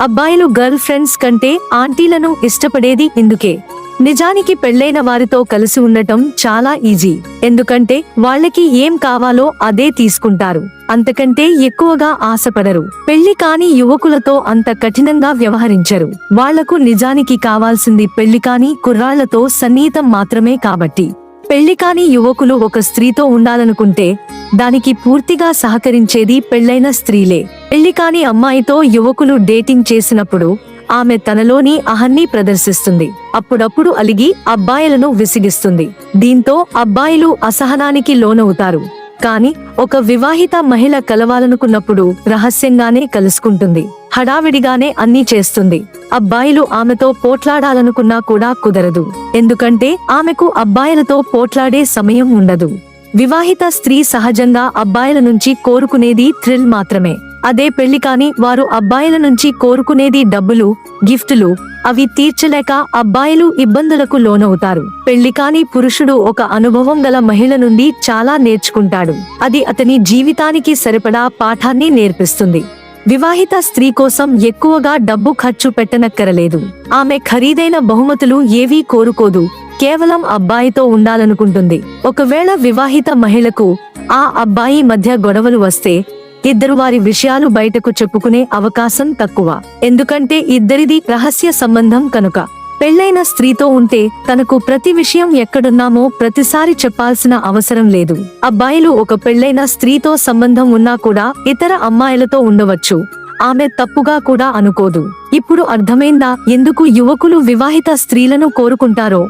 అబ్బాయిలు girl friends కంటే ఆంటీలను ఇష్టపడేది ఇందుకే. నిజానికి పెళ్ళైన వారితో కలిసి ఉండటం చాలా ఈజీ. ఎందుకంటే వాళ్ళకి ఏం కావాలో అదే తీసుకుంటారు. అంతకంటే ఎక్కువగా ఆశపడరు. పెళ్ళి కాని యువకులతో అంత కఠినంగా వ్యవహరించరు. వాళ్ళకు నిజానికి కావాల్సింది పెళ్ళి కాని కుర్రాళ్ళతో సన్నిహితం మాత్రమే కాబట్టి. పెళ్ళి కాని యువకులు ఒక స్త్రీతో ఉండాలనుకుంటే దానికి పూర్తిగా సహకరించేది పెళ్ళైన స్త్రీలే. పెళ్ళి కాని అమ్మాయితో యువకులు డేటింగ్ చేసినప్పుడు ఆమె తనలోని అహన్ని ప్రదర్శిస్తుంది. అప్పుడప్పుడు అలిగి అబ్బాయిలను విసిగిస్తుంది. దీంతో అబ్బాయిలు అసహనానికి లోనవుతారు. కాని ఒక వివాహిత మహిళ కలవాలనుకున్నప్పుడు రహస్యంగానే కలుసుకుంటుంది. హడావిడిగానే అన్నీ చేస్తుంది. అబ్బాయిలు ఆమెతో పోట్లాడాలనుకున్నా కూడా కుదరదు. ఎందుకంటే ఆమెకు అబ్బాయిలతో పోట్లాడే సమయం ఉండదు. వివాహిత స్త్రీ సహజంగా అబ్బాయిల నుంచి కోరుకునేది థ్రిల్ మాత్రమే. అదే పెళ్ళి కాని వారు అబ్బాయిల నుంచి కోరుకునేది డబ్బులు గిఫ్టులు అవి తీర్చలేక అబ్బాయిలు ఇబ్బందులకు లోనవుతారు. పెళ్ళి కాని పురుషుడు ఒక అనుభవం గల మహిళ నుండి చాలా నేర్చుకుంటాడు. అది అతని జీవితానికి సరిపడా పాఠాన్ని నేర్పిస్తుంది. వివాహిత స్త్రీ కోసం ఎక్కువగా డబ్బు ఖర్చు పెట్టనక్కరలేదు. ఆమె ఖరీదైన బహుమతులు ఏవీ కోరుకోదు. కేవలం అబ్బాయితో ఉండాలనుకుంటుంది. ఒకవేళ వివాహిత మహిళకు ఆ అబ్బాయి మధ్య గొడవలు వస్తే ఇద్దరు వారి విషయాలు బయటకు చెప్పుకునే అవకాశం తక్కువ. ఎందుకంటే ఇద్దరిది రహస్య సంబంధం కనుక. పెళ్ళైన స్త్రీతో ఉంటే తనకు ప్రతి విషయం ఎక్కడున్నామో ప్రతిసారి చెప్పాల్సిన అవసరం లేదు. అబ్బాయిలు ఒక పెళ్ళైన స్త్రీతో సంబంధం ఉన్నా కూడా ఇతర అమ్మాయిలతో ఉండవచ్చు. ఆమె తప్పుగా కూడా అనుకోదు. ఇప్పుడు అర్థమైందా? ఎందుకు యువకులు వివాహిత స్త్రీలను కోరుకుంటారో?